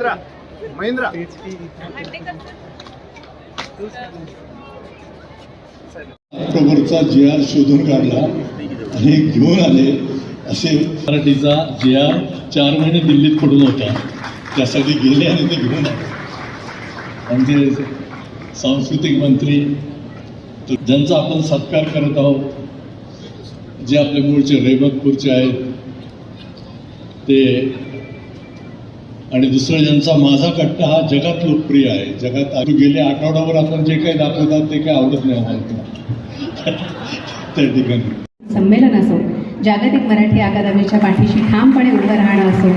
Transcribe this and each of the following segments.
महेंद्र ऑक्टोबरचा जे आर शोधून काढला आणि घेऊन आले. असे मराठीचा जे आर चार महिने दिल्लीत पडून होता. त्यासाठी गेले आणि ते घेऊन आले. आमचे सांस्कृतिक मंत्री ज्यांचा आपण सत्कार करत आहोत जे आपले मूळचे रेबकपूरचे आहेत ते आणि दुसरं ज्यांचा माझा कट्टा हा जगात लोकप्रिय आहे. जगात गेल्या आठवड्यावर आपण जे काही दाखवतात ते काही आवडत नाही आम्हाला. त्या ठिकाणी. संमेलन असो जागतिक मराठी अकादमीच्या पाठीशी ठामपणे उभं राहणं असो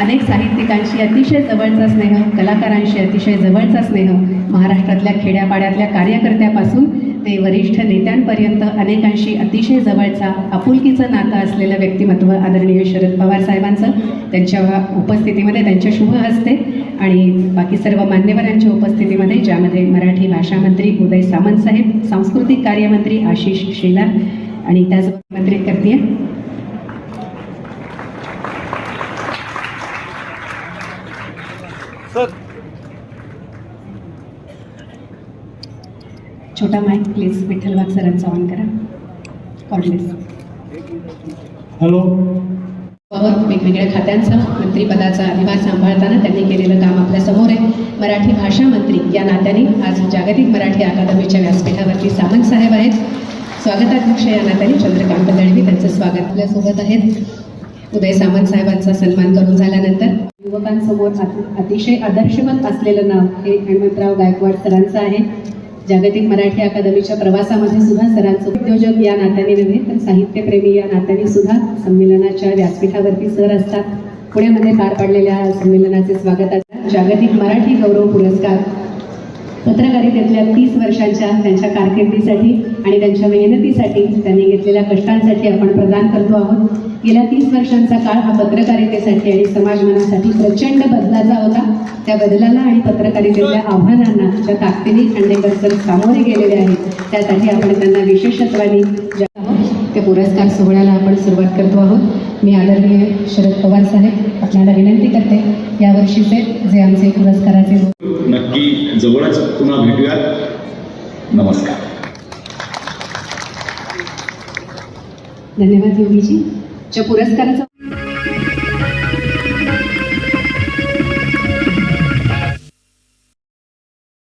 अनेक साहित्यिकांशी अतिशय जवळचा स्नेह कलाकारांशी अतिशय जवळचा स्नेह महाराष्ट्रातल्या खेड्यापाड्यातल्या कार्यकर्त्यापासून ते वरिष्ठ नेत्यांपर्यंत अनेकांशी अतिशय जवळचा आपुलकीचं नातं असलेलं व्यक्तिमत्व आदरणीय शरद पवार साहेबांचं त्यांच्या उपस्थितीमध्ये त्यांच्या शुभ हस्ते आणि बाकी सर्व मान्यवरांच्या उपस्थितीमध्ये ज्यामध्ये मराठी भाषा मंत्री उदय सामंत साहेब सांस्कृतिक कार्यमंत्री आशिष शेलार आणि त्याचबरोबर आमंत्रित करते. सर. छोटा माईक प्लीज विठ्ठल वाघ सरांचा ऑन करा. कॉर्डलेस हॅलो वेगवेगळ्या खात्यांचा मंत्रिपदाचा अधिभार सांभाळताना त्यांनी केलेलं काम आपल्यासमोर आहे. मराठी भाषा मंत्री या नात्याने आज जागतिक मराठी अकादमीच्या व्यासपीठावरती सामंत साहेब आहेत. स्वागताध्यक्ष या नात्याने चंद्रकांत दळवी त्यांचं स्वागत. आपल्यासोबत आहेत उदय सामंत साहेबांचा सन्मान करून झाल्यानंतर युवकांसमोर अतिशय आदर्शवत असलेलं नाव हे हेमंतराव गायकवाड सरांचं आहे. जागतिक मराठी अकादमीच्या प्रवासामध्ये सुद्धा सरांचं उद्योजक या नात्याने नव्हे तर साहित्यप्रेमी या नात्याने सुद्धा संमेलनाच्या व्यासपीठावरती सर असतात. पुण्यामध्ये पार पाडलेल्या संमेलनाचे स्वागत असतात जागतिक मराठी गौरव पुरस्कार पत्रकारितेतल्या तीस वर्षांच्या त्यांच्या कारकिर्दीसाठी आणि त्यांच्या मेहनतीसाठी त्यांनी घेतलेल्या कष्टांसाठी आपण प्रदान करतो आहोत. गेल्या तीस वर्षांचा काळ हा पत्रकारितेसाठी आणि समाजमानासाठी प्रचंड बदलाचा होता. त्या बदलाला आणि पत्रकारितेतल्या आव्हानांना ज्या ताकदीने खांडेकर सर सामोरे गेलेले आहेत त्यासाठी आपण त्यांना विशेषत्वाने ज्या आहोत त्या पुरस्कार सोहळ्याला आपण सुरुवात करतो आहोत. मी आदरणीय शरद पवार साहेब आपल्याला विनंती करते यावर्षीचे जे आमचे पुरस्काराचे नक्की जवळच पुन्हा भेटूयात. नमस्कार. धन्यवाद योगीजी. च्या पुरस्काराचा